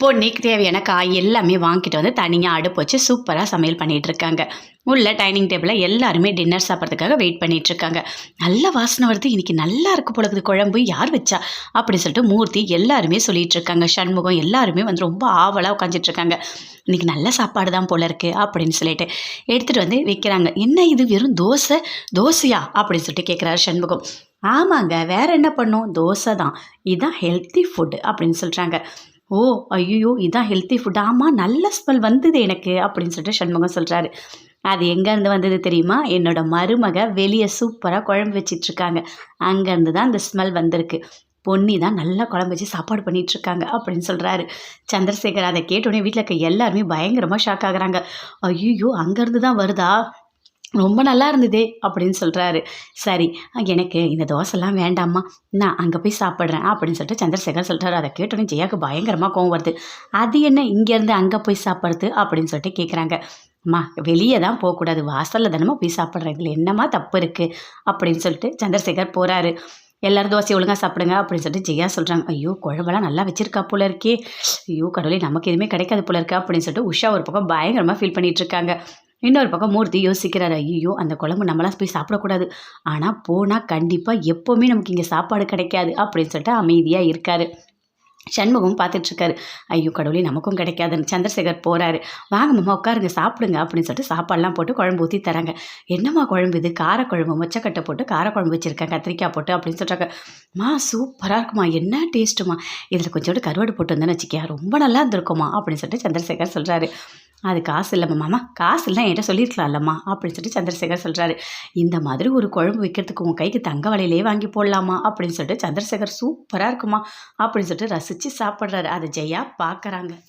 பொன்னிக்கு தேவையான காய் எல்லாமே வாங்கிட்டு வந்து தனியாக அடுப்பு வச்சு சூப்பராக சமையல் பண்ணிகிட்டு இருக்காங்க உள்ள டைனிங் டேபிளில் எல்லாருமே டின்னர் சாப்பிட்றதுக்காக வெயிட் பண்ணிட்டு இருக்காங்க நல்ல வாசனை வருது. இன்னைக்கு நல்லா இருக்கு போலக்குது குழம்பு யார் வச்சா? அப்படின்னு சொல்லிட்டு மூர்த்தி எல்லாருமே சொல்லிட்டு இருக்காங்க சண்முகம் எல்லாருமே வந்து ரொம்ப ஆவலாக உட்காந்துட்டு இருக்காங்க இன்னைக்கு நல்ல சாப்பாடு தான் போல இருக்கு அப்படின்னு சொல்லிட்டு எடுத்துகிட்டு வந்து வைக்கிறாங்க. என்ன இது? வெறும் தோசை? தோசையா? அப்படின்னு சொல்லிட்டு கேட்குறாரு சண்முகம். ஆமாங்க. வேற என்ன பண்ணும்? தோசை தான். இதுதான் ஹெல்த்தி ஃபுட் அப்படின்னு சொல்கிறாங்க ஓ ஐயோ இதான் ஹெல்த்தி ஃபுட் ஆமாம் நல்ல ஸ்மெல் வந்தது எனக்கு அப்படின்னு சொல்லிட்டு சண்முகம் சொல்கிறாரு அது எங்கேருந்து வந்தது தெரியுமா? என்னோட மருமக வெளியே சூப்பராக குழம்பு வச்சிட்ருக்காங்க. அங்கேருந்து தான் அந்த ஸ்மெல் வந்திருக்கு. பொன்னி தான் நல்லா குழம்பு வச்சு சாப்பாடு பண்ணிகிட்ருக்காங்க அப்படின்னு சொல்கிறாரு சந்திரசேகர் அதை கேட்டோடனே வீட்டில் இருக்க எல்லாருமே பயங்கரமாக ஷாக் ஆகுறாங்க. ஐயோ அங்கேருந்து தான் வருதா? ரொம்ப நல்லா இருந்ததே அப்படின்னு சொல்கிறாரு சரி எனக்கு இந்த தோசைலாம் வேண்டாம்மா. நான் அங்கே போய் சாப்பிட்றேன் அப்படின்னு சொல்லிட்டு சந்திரசேகர் சொல்கிறாரு அதை கேட்டோன்னே ஜெயாவுக்கு பயங்கரமாக கோவம் வருது. அது என்ன இங்கேருந்து அங்கே போய் சாப்பிட்றது அப்படின்னு சொல்லிட்டு கேட்குறாங்க அம்மா வெளியே தான் போகக்கூடாது. வாசலில் தானம்மா போய் சாப்பிட்றேன். என்னம்மா தப்பு இருக்குது அப்படின்னு சொல்லிட்டு சந்திரசேகர் போகிறாரு எல்லாரும் தோசை ஒழுங்காக சாப்பிடுங்க அப்படின்னு சொல்லிட்டு ஜெயா சொல்கிறாங்க ஐயோ குழம்பெல்லாம் நல்லா வச்சிருக்கா போல இருக்கே. ஐயோ கடவுளே நமக்கு எதுவுமே கிடைக்காது போல இருக்கா அப்படின்னு சொல்லிட்டு உஷா ஒரு பக்கம் பயங்கரமாக ஃபீல் பண்ணிகிட்டு இருக்காங்க. இன்னொரு பக்கம் மூர்த்தி யோசிக்கிறார் ஐயோ அந்த குழம்பு நம்மளாம் போய் சாப்பிடக்கூடாது. ஆனால் போனால் கண்டிப்பாக எப்போவுமே நமக்கு இங்கே சாப்பாடு கிடைக்காது அப்படின்னு சொல்லிட்டு அமைதியாக இருக்காரு. சண்முகம் பார்த்துட்ருக்காரு ஐயோ கடவுளே நமக்கும் கிடைக்காதுன்னு சந்திரசேகர் போகிறாரு வாங்க மாமா உட்காருங்க சாப்பிடுங்க அப்படின்னு சொல்லிட்டு சாப்பாடெலாம் போட்டு குழம்பு ஊற்றி தராங்க. என்னம்மா குழம்பு இது? காரக்குழம்பு மொச்சக்கட்டை போட்டு காரக்குழம்பு வச்சுருக்கேன் கத்திரிக்காய் போட்டு அப்படின்னு சொல்கிறாங்க மா சூப்பராக இருக்குமா? என்ன டேஸ்ட்டுமா? இதில் கொஞ்சோண்டு கருவாடு போட்டு வந்தேன்னு வச்சுக்கியா ரொம்ப நல்லா இருந்திருக்குமா? அப்படின்னு சொல்லிட்டு சந்திரசேகர் சொல்கிறாரு அது காசு இல்லைம்மா மாமா. காசு இல்லை என்கிட்ட சொல்லியிருக்கலாம்லம்மா அப்படின்னு சொல்லிட்டு சந்திரசேகர் சொல்கிறாரு இந்த மாதிரி ஒரு குழம்பு வைக்கிறதுக்கு உங்கள் கைக்கு தங்க வலையிலே வாங்கி போடலாமா அப்படின்னு சொல்லிட்டு சந்திரசேகர் சூப்பராக இருக்குமா அப்படின்னு சொல்லிட்டு ரசித்து சாப்பிட்றாரு. அதை ஜெயா பார்க்குறாங்க